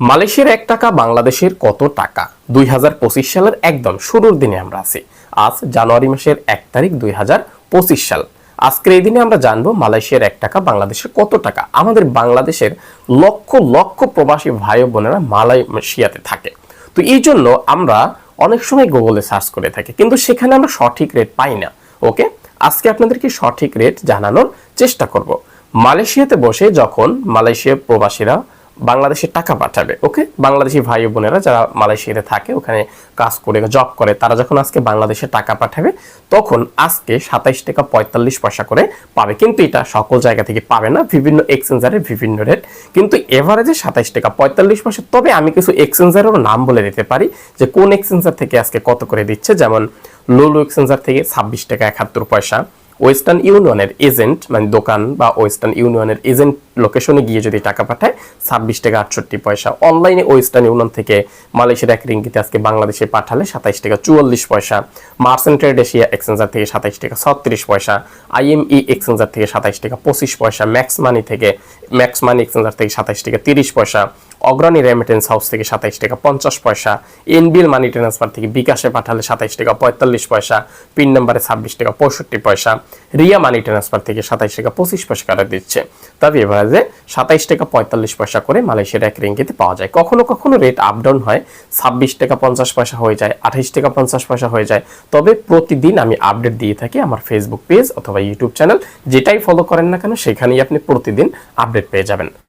মালয়েশিয়ার এক টাকা, বাংলাদেশের কত টাকা? দুই হাজার পঁচিশ সালের একদম শুরুর দিনে আমরা আছি। আজ জানুয়ারি মাসের এক তারিখ দুই হাজার পঁচিশ সাল। আজকের এই দিনে আমরা জানব মালয়েশিয়ার এক টাকা, বাংলাদেশের কত টাকা। আমাদের বাংলাদেশের লক্ষ লক্ষ প্রবাসী ভাই বোনেরা মালয়েশিয়াতে থাকে। তো এই জন্য আমরা অনেক সময় গুগলে সার্চ করে থাকি, কিন্তু সেখানে আমরা সঠিক রেট পাই না। ওকে আজকে আপনাদেরকে সঠিক রেট জানানোর চেষ্টা করব। মালয়েশিয়াতে বসে যখন মালয়েশিয়ার প্রবাসীরা বাংলাদেশে টাকা পাঠাবে, ওকে? বাংলাদেশি ভাই বোনেরা যারা মালয়েশিয়াতে থাকে, ওখানে কাজ করে জব করে, তারা যখন আজকে বাংলাদেশে টাকা পাঠাবে, তখন আজকে সাতাইশ টাকা পঁয়তাল্লিশ পয়সা করে পাবে। কিন্তু এটা সকল জায়গা থেকে পাবে না, বিভিন্ন এক্সচেঞ্জারের বিভিন্ন রেট কিন্তু এভারেজে সাতাইশ টাকা পঁয়তাল্লিশ পয়সা, তবে আমি কিছু এক্সচেঞ্জারেরও নাম বলে দিতে পারি, যে কোন এক্সচেঞ্জার থেকে আজকে কত করে দিচ্ছে? যেমন লোলো এক্সচেঞ্জার থেকে ছাব্বিশ টাকা একাত্তর পয়সা ওয়েস্টার্ন ইউনিয়নের এজেন্ট মানে দোকান বা ওয়েস্টার্ন ইউনিয়নের এজেন্ট লোকেশনে গিয়ে যদি টাকা পাঠায়, ছাব্বিশ টাকা আটষট্টি পয়সা। অনলাইনে ওয়েস্টার্ন ইউনিয়ন থেকে মালয়েশিয়ার এক রিঙ্গিতে আজকে বাংলাদেশে পাঠালে সাতাইশ টাকা চুয়াল্লিশ পয়সা। মার্সেন্ট ট্রেড এশিয়া এক্সচেঞ্জার থেকে সাতাইশ টাকা ছত্রিশ পয়সা। আইএমই এক্সচেঞ্জার থেকে সাতাইশ টাকা পঁচিশ পয়সা। ম্যাক্স মানি থেকে ম্যাক্স মানি এক্সচেঞ্জার থেকে সাতাইশ টাকা তিরিশ পয়সা। অগ্রণী রেমিটেন্স হাউস থেকে সাতাইশ টাকা পঞ্চাশ পয়সা এনবিএল মানি ট্রান্সফার থেকে বিকাশে পাঠালে সাতাইশ টাকা পঁয়তাল্লিশ পয়সা পিন নাম্বারে ছাব্বিশ টাকা পঁয়ষট্টি পয়সা, রিয়া মানি ট্রান্সফার থেকে সাতাইশ টাকা পঁচিশ পয়সা করে দিচ্ছে। তবে এভারেজে সাতাইশ টাকা পঁয়তাল্লিশ পয়সা করে মালয়েশিয়ার এক রিঙ্গিতে পাওয়া যায়। কখনো কখনো রেট আপ ডাউন হয়, ছাব্বিশ টাকা পঞ্চাশ পয়সা হয়ে যায়, আঠাইশ টাকা পঞ্চাশ পয়সা হয়ে যায়। তবে প্রতিদিন আমি আপডেট দিয়ে থাকি আমার ফেসবুক পেজ অথবা ইউটিউব চ্যানেল যেটাই ফলো করেন না কেন, সেখানেই আপনি প্রতিদিন আপডেট পেয়ে যাবেন।